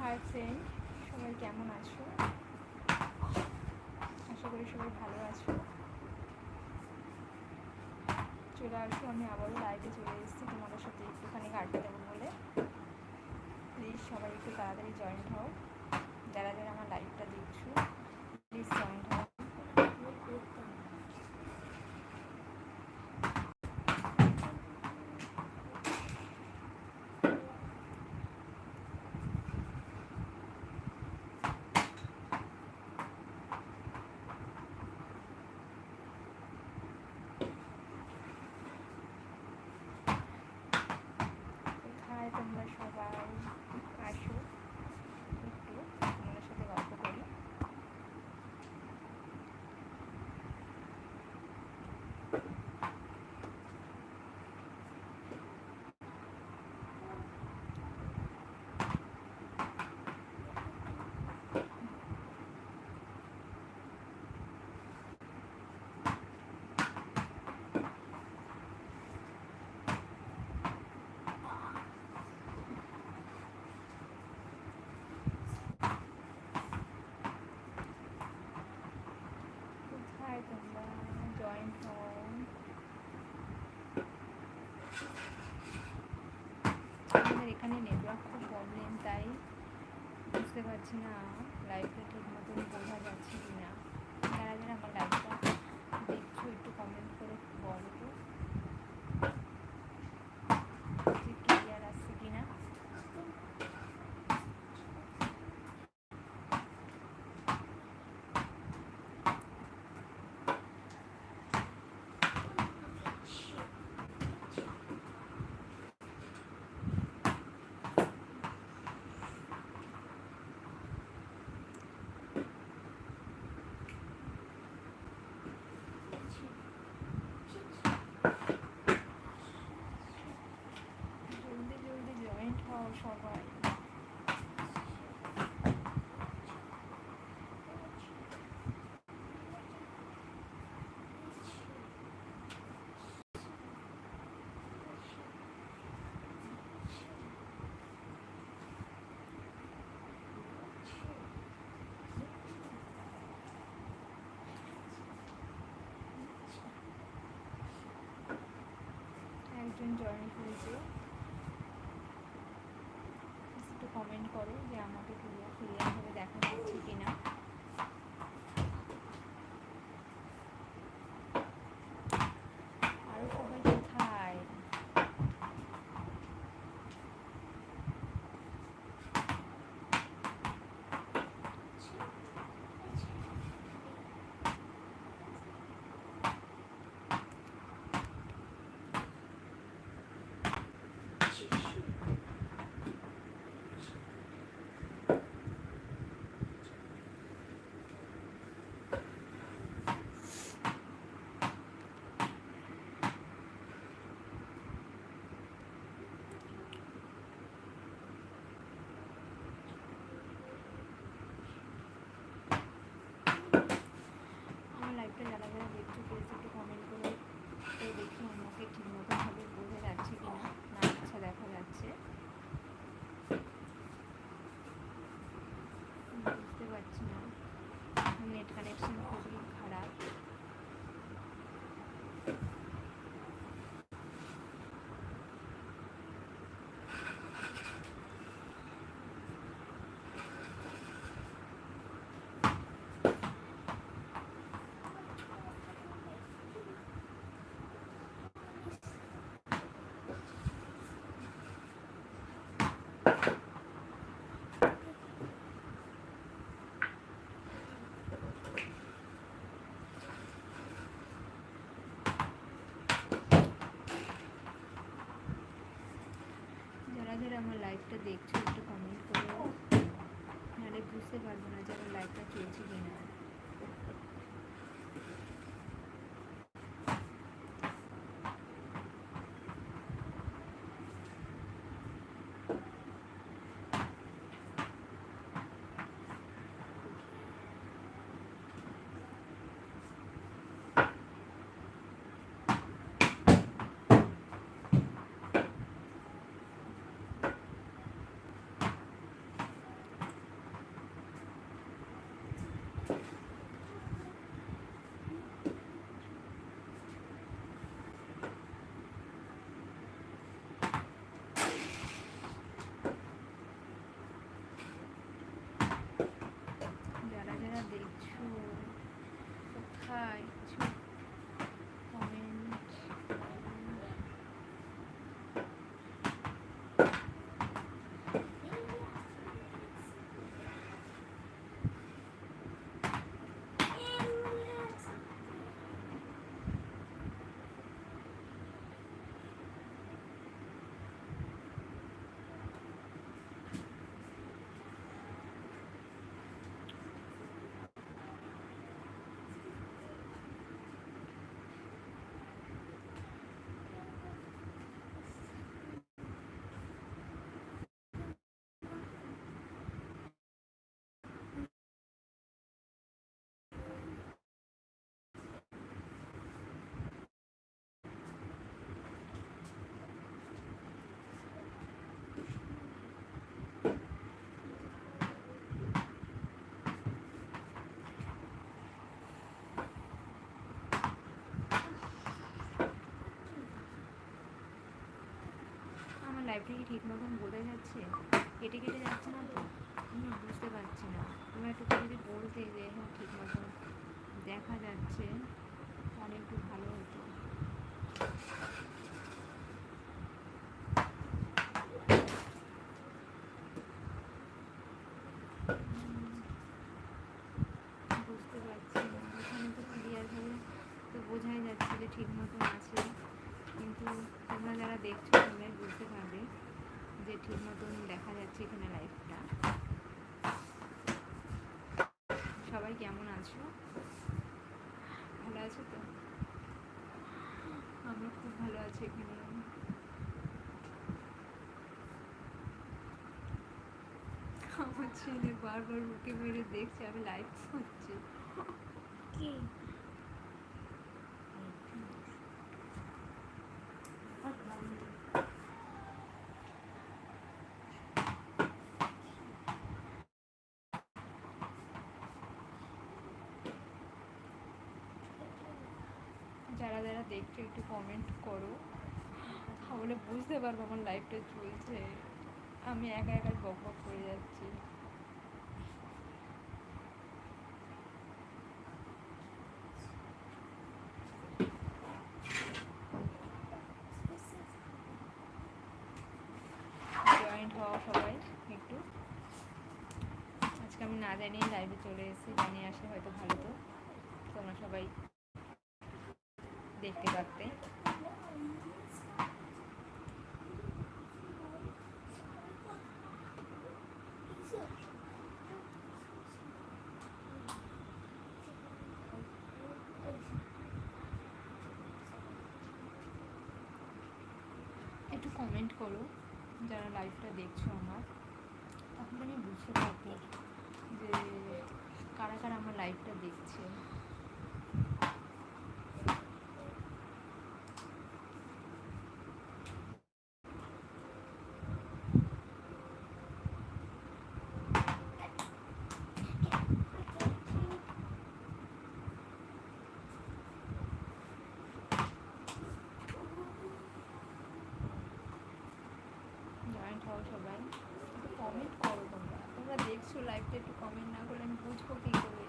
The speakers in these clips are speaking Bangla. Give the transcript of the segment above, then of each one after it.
হাই ফ্রেন্ড সবাই কেমন আছো? আশা করি সবাই ভালো আছো। চলে আসো, আমি আবারও লাইভে চলে এসেছি তোমাদের সাথে একটুখানি কাটতে দেবো বলে। প্লিজ সবাই একটু তাড়াতাড়ি জয়েন্ট হও। যারা যারা আমার লাইভটা দেখছ প্লিজ জয়েন্ট হও কোথায় তোমরা সবাই আসো একটু তোমাদের সাথে গল্প করি কোথায় তোমরা জয়েন্ট হও আমাদের এখানে নেটওয়ার্ক খুব প্রবলেম তাই বুঝতে পারছি না লাইভটা ঠিক মতন বোঝা যাচ্ছে কি না যারা যেন আমার লাইভটা দেখছ, একটু কমেন্ট করে বলো তো যে ক্লিয়ার আসছে কি না জলদি জলদি জয়েন্ট হও সবাই একজন জয়েন্ট হয়েছে। একটু কমেন্ট করো যে আমাকে ক্লিয়ার ক্লিয়ারভাবে দেখা যাচ্ছে কি না আরও সবাই কোথায় আমার লাইভটা যারা যারা দেখছ প্লিজ একটু কমেন্ট করে তো দেখি আমাকে ঠিক মতনভাবে বোঝা যাচ্ছে কি না না আচ্ছা দেখা যাচ্ছে বুঝতে পারছি না নেট কানেকশন খুবই খারাপ যারা আমার লাইভটা দেখছ, একটু কমেন্ট করো। নাহলে বুঝতে পারব না যে আমার লাইভটা চলছে কি না কি ঠিক মতন বোঝা যাচ্ছে? কেটে কেটে যাচ্ছে না তো? আমি বুঝতে পারছি না। তোমরা একটু যদি বলতে যে হ্যাঁ ঠিক মতন দেখা যাচ্ছে, তাহলে একটু ভালো হতো। বুঝতে পারছি না। এখানে তো ক্লিয়ারভাবে তো বোঝাই যাচ্ছে যে ঠিক মতন আছে। কিন্তু তোমরা যারা দেখছ, তোমরাই বুঝতে পারবে। যে ঠিক মতন দেখা যাচ্ছে এখানে লাইফটা সবাই কেমন আছো? ভালো আছো তো? আমরা খুব ভালো আছি এখানে। আমার ছেলে বারবার বুকে মেরে দেখছে, আমি লাইভ করছি। কি? যারা যারা দেখছ একটু কমেন্ট করো। তাহলে বুঝতে পারব আমার লাইফটা চলছে। আমি একা একা বক বক করে যাচ্ছি। জয়েন্ট হওয়া সবাই একটু। আজকে আমি না জানিয়ে লাইভে চলে এসেছি। জানিয়ে আসলে হয়তো ভালো তো। তোমরা সবাই দেখতে পারতে। একটু কমেন্ট করো, যারা লাইভটা দেখছ আমার। তাহলে আমি বুঝতে পারব যে কারা কারা আমার লাইভটা দেখছে জয়েন্ট হও সবাই একটু কমেন্ট করো তোমরা তোমরা দেখছ লাইভটা একটু কমেন্ট না করলে আমি বুঝব কী করে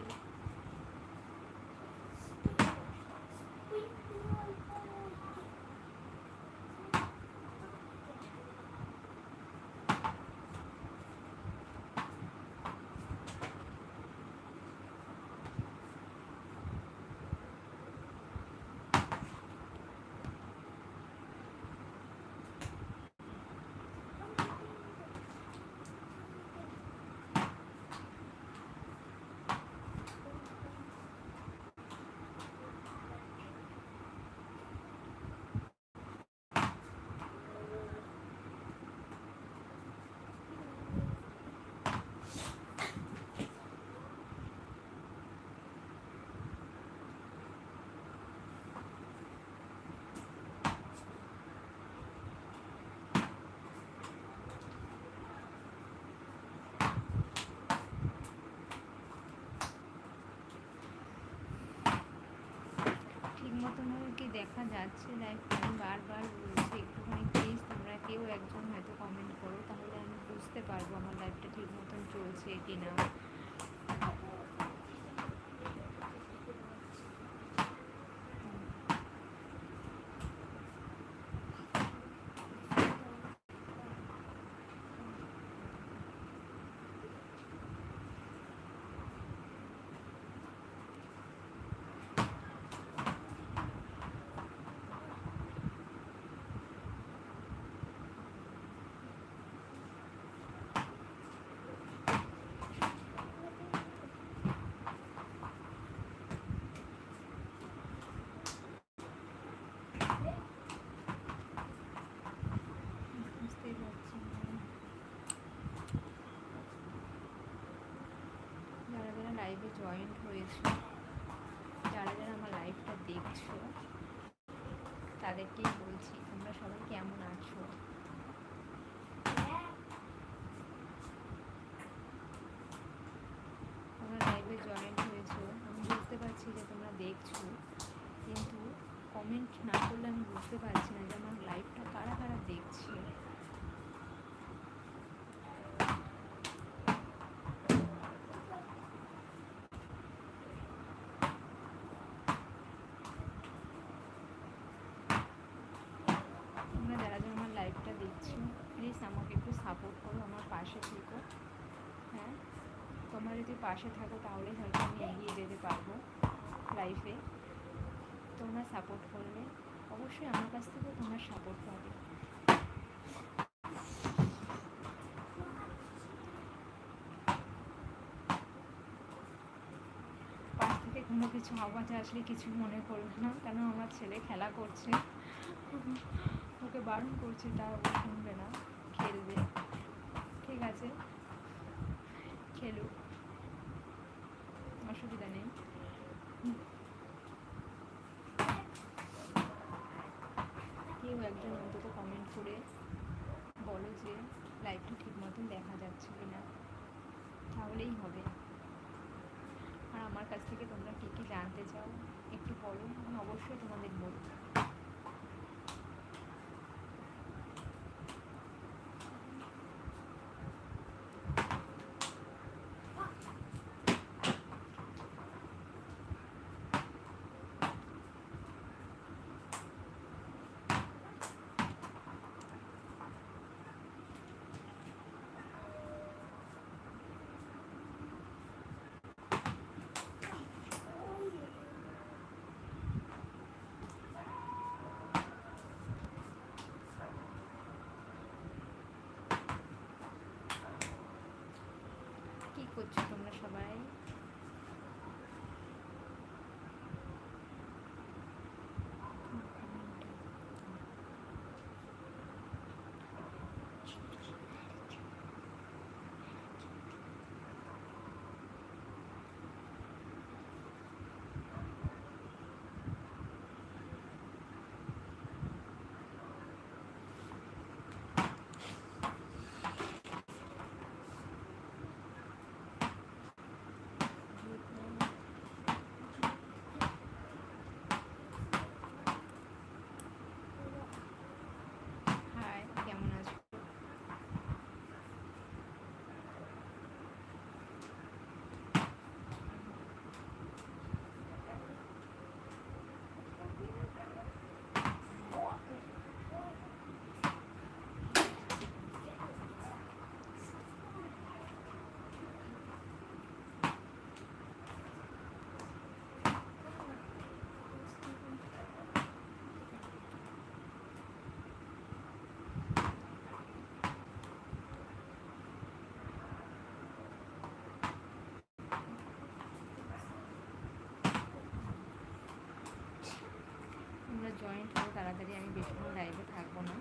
হয়ে কি দেখা যাচ্ছে? লাইফ আমি বারবার বলছি, একটুখানি প্লিজ তোমরা কেউ একজন হয়তো কমেন্ট করো, তাহলে আমি বুঝতে পারব আমার লাইফটা ঠিক মতন চলছে কি না বুঝতেই পারছি না যারা যারা লাইভে জয়েন্ট হয়েছো। যারা যারা আমার লাইভটা দেখছ, তাদেরকেই বলছি, তোমরা সবাই কেমন আছো? তোমরা লাইভে জয়েন্ট হয়েছো। আমি বুঝতে পারছি যে তোমরা দেখছ, কিন্তু কমেন্ট না করলে আমি বুঝতে পারছি না যে আমার লাইভটা কারা কারা দেখছে। যদি পাশে থাকো, তাহলে হয়তো আমি এগিয়ে যেতে পারব লাইফে তোমরা সাপোর্ট করলে অবশ্যই আমার কাছ থেকেও তোমরা সাপোর্ট পাবে। পাশ থেকে কোনো কিছু আওয়াজ আসলে কিছু মনে করবে না, কেন আমার ছেলে খেলা করছে। ওকে বারণ করছে, তা শুনবে না, খেলবে। ঠিক আছে? খেলুক। অসুবিধা নেই। কেউ একজন অন্তত কমেন্ট করে বলো যে লাইভটা ঠিক মতন দেখা যাচ্ছে কি না তাহলেই হবে। আর আমার কাছ থেকে তোমরা কী কী জানতে চাও একটু বলো, আমি অবশ্যই তোমাদের বলব। জয়েন্ট করো তাড়াতাড়ি আমি বেশিক্ষণ লাইভে থাকব না।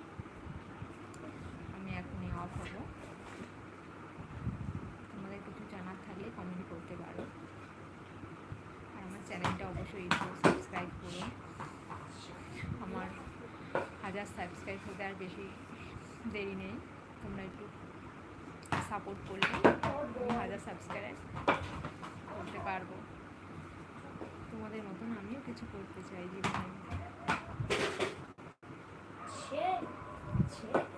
আমি এখনই অফ হব। তোমাদের কিছু জানার থাকলে কমেন্ট করতে পারো। আর আমার চ্যানেলটা অবশ্যই সাবস্ক্রাইব করুন। আমার হাজার সাবস্ক্রাইব হতে আর বেশি দেরি নেই। তোমরা একটু সাপোর্ট করলে হাজার সাবস্ক্রাইব করতে পারব। তোমাদের মতন আমিও কিছু করতে চাই জীবনে। সবার